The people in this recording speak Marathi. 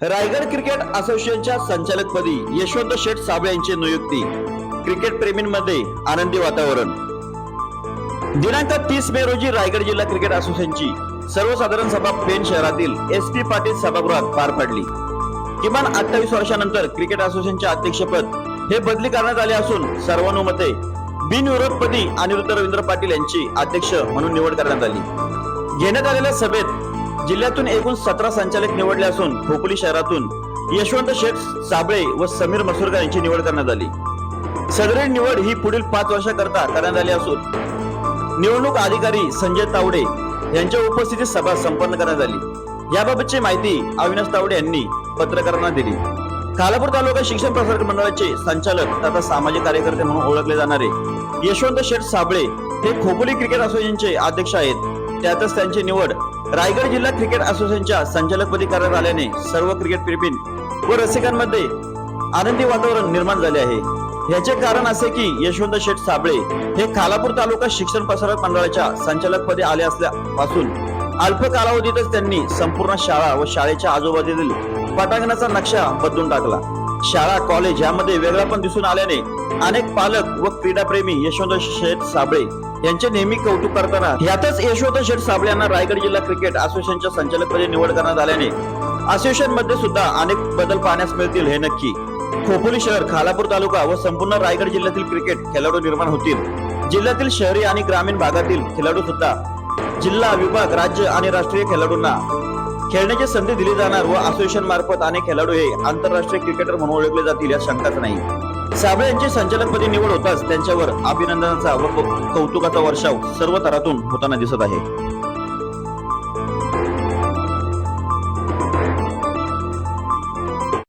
रायगड क्रिकेट असोसिएशनच्या संचालकपदी यशवंत शेठ साबळे यांची नियुक्ती. क्रिकेट प्रेमींमध्ये आनंदी वातावरण. दिनांक तीस मे रोजी रायगड जिल्हा क्रिकेट असोसिएशनची सर्वसाधारण सभा पेन शहरातील एस पी पाटील सभागृहात पार पडली. किमान अठ्ठावीस वर्षानंतर क्रिकेट असोसिएशनचे अध्यक्षपद हे बदली करण्यात आले असून सर्वानुमते बिनविरोधपदी अनिरुद्ध रवींद्र पाटील यांची अध्यक्ष म्हणून निवड करण्यात आली. घेण्यात आलेल्या सभेत जिल्ह्यातून एकूण सतरा संचालक निवडले असून खोपोली शहरातून यशवंत शेठ साबळे व समीर मसुरकर यांची निवड करण्यात आली. सदरी निवड ही पुढील पाच वर्षाकरता करण्यात आली असून निवडणूक अधिकारी संजय तावडे यांच्या उपस्थितीत सभा संपन्न करण्यात आली. याबाबतची माहिती अविनाश तावडे यांनी पत्रकारांना दिली. खालापूर तालुका शिक्षण प्रसारक मंडळाचे संचालक तथा सामाजिक कार्यकर्ते म्हणून ओळखले जाणारे यशवंत शेठ साबळे हे खोपोली क्रिकेट असोसिएशनचे अध्यक्ष आहेत. त्यातच त्यांची निवड रायगड जिल्हा क्रिकेट असोसिएशनच्या संचालकपदी करण्यात आल्याने सर्व क्रिकेट प्रेमी व रसिकांमध्ये आनंदी वातावरण निर्माण झाले आहे. याचे कारण असे की यशवंत शेठ साबळे हे खालापूर तालुका शिक्षण प्रसारक मंडळाच्या संचालकपदी आले असल्यापासून अल्प कालावधीतच त्यांनी संपूर्ण शाळा व शाळेच्या आजूबाजूतील पटांगणाचा नक्षा बदलून टाकला. शाळा कॉलेज यामध्ये वेगळापण दिसून आल्याने अनेक पालक व क्रीडाप्रेमी यशवंत शेठ साबळे यांचे नेहमी कौतुक करताना. यातच यशवंत शेठ साबळे यांना रायगड जिल्हा क्रिकेट असोसिएशनच्या संचालकपदी निवड करण्यात आल्याने असोसिएशनमध्ये सुद्धा अनेक बदल पाहण्यास मिळतील हे नक्की. खोपोली शहर खालापूर तालुका व संपूर्ण रायगड जिल्ह्यातील क्रिकेट खेळाडू निर्माण होतील. जिल्ह्यातील शहरी आणि ग्रामीण भागातील खेळाडू सुद्धा जिल्हा विभाग राज्य आणि राष्ट्रीय खेळाडूंना खेळण्याची संधी दिली जाणार व असोसिएशन मार्फत अनेक खेळाडू हे आंतरराष्ट्रीय क्रिकेटर म्हणून ओळखले जातील या शंकाच नाही. साबळे यांची संचालकपदी निवड होताच त्यांच्यावर अभिनंदनाचा व कौतुकाचा वर्षाव सर्व थरातून होताना दिसत आहे.